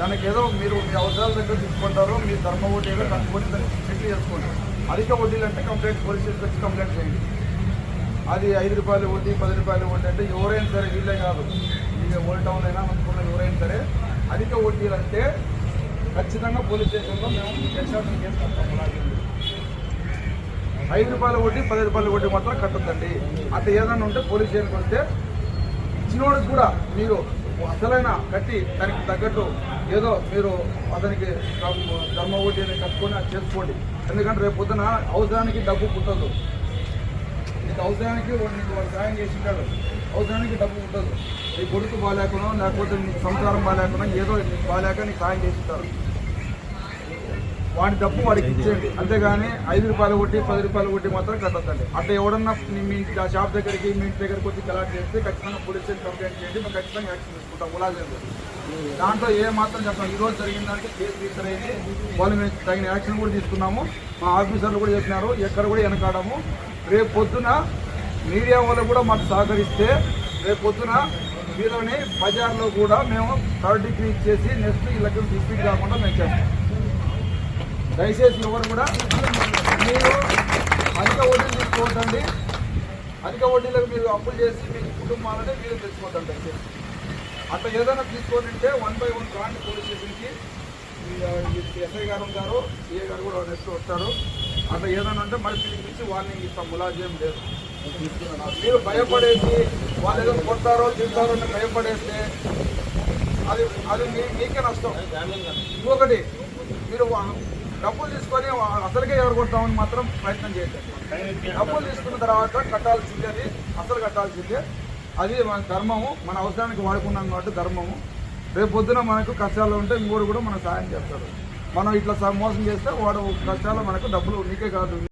దానికి ఏదో మీరు మీ అవసరాల దగ్గర తీసుకుంటారు మీ ధర్మ వడ్డీలో కట్టుకొని దాన్ని సెటిల్ చేసుకోండి. అధిక వడ్డీలు అంటే కంప్లైంట్ పోలీస్ వచ్చి కంప్లైంట్ చేయండి. అది ఐదు రూపాయలు వడ్డీ పది రూపాయలు వడ్డీ అంటే ఎవరైనా సరే వీళ్ళే కాదు. ఇక ఓల్డ్ టౌన్ అయినా మనకున్న ఎవరైనా సరే అధిక వడ్డీలు అంటే ఖచ్చితంగా పోలీస్ స్టేషన్లో మేము ఎక్స్ట్రా కేసు కడతాం అలాగే ఐదు రూపాయల వడ్డీ పది రూపాయల వడ్డీ మాత్రం కట్టద్దండి. అట్లా ఏదైనా ఉంటే పోలీస్ స్టేషన్కి వస్తే ఇచ్చినోడికి కూడా మీరు అసలైన కట్టి దానికి తగ్గట్టు ఏదో మీరు అతనికి ధర్మ- వడ్డీ వడ్డీని కట్టుకొని అది చేసుకోండి. ఎందుకంటే రేపు పొద్దున అవసరానికి డబ్బు పుట్టదు నీకు అవసరానికి వాడు నీకు వాడు సాయం చేసింటాడు అవసరానికి డబ్బు ఉండదు. నీ కొడుకు బాగాలేకుండా లేకపోతే నీకు సంసారం బాగాలేకున్నా ఏదో నీకు బాగాలేక నీకు సాయం చేసింటారు వాడి డబ్బు వాడికి ఇచ్చేయండి. అంతేగాని ఐదు రూపాయలు కొట్టి పది రూపాయలు కొట్టి మాత్రం కట్టద్దండి. అంటే ఎవడన్నా మీ ఆ షాప్ దగ్గరికి మీ ఇంటి దగ్గరికి వచ్చి కలెక్ట్ చేస్తే ఖచ్చితంగా పోలీస్ కంప్లైంట్ చేయండి. మేము ఖచ్చితంగా యాక్షన్ తీసుకుంటాం. ములాజం దాంట్లో ఏ మాత్రం చెప్తాం ఈరోజు రోజు జరిగిన దానికి కేసు రిజిస్టర్ వాళ్ళు మేము తగిన యాక్షన్ కూడా తీసుకున్నాము. మా ఆఫీసర్లు కూడా చెప్పినారు. ఎక్కడ కూడా వెనకాడము. రేపు పొద్దున మీడియా వాళ్ళు కూడా మాకు సహకరిస్తే రేపు పొద్దున వీళ్ళని బజార్లో కూడా మేము థర్డ్ డిగ్రీ ఇచ్చేసి నెక్స్ట్ వీళ్ళకి డిస్ట్రిక్ట్ కాకుండా మేము చేస్తాం. దయచేసి ఎవరు కూడా మీరు అధిక వడ్డీలు తీసుకోవద్దండి. అధిక వడ్డీలకు మీరు అప్పులు చేసి మీ కుటుంబాలని మీరు తెచ్చుకోవద్దండి దయచేసి. అట్లా ఏదైనా తీసుకొని ఉంటే వన్ బై వన్ రాండి పోలీస్ స్టేషన్కి. ఎస్ఐ గారు ఉంటారు సిఏ గారు కూడా నెక్స్ట్ వస్తారు. అట్లా ఏదైనా ఉంటే మరి పిలిపించి వార్నింగ్ ఇస్తాం ములాజేం లేదు. మీరు భయపడేసి వాళ్ళు ఏదో కొడతారో తింటారో అని భయపడేస్తే అది అది మీ- మీకే నష్టం. ఇంకొకటి మీరు వా- డబ్బులు తీసుకొని అసలుకే ఎవరు కొడతామని మాత్రం ప్రయత్నం చేయకండి డబ్బులు తీసుకున్న తర్వాత కట్టాల్సిందే అది అసలు కట్టాల్సిందే. అది మన ధర్మము మన అవసరానికి వాడుకున్నాం కాబట్టి ధర్మము. రేపు పొద్దున మనకు కష్టాలు ఉంటే ఇంకోటి కూడా మనకు సాయం చేస్తారు మనం ఇట్లా మోసం చేస్తే వాడు కష్టాలు మనకు డబ్బులు నీకే కాదు.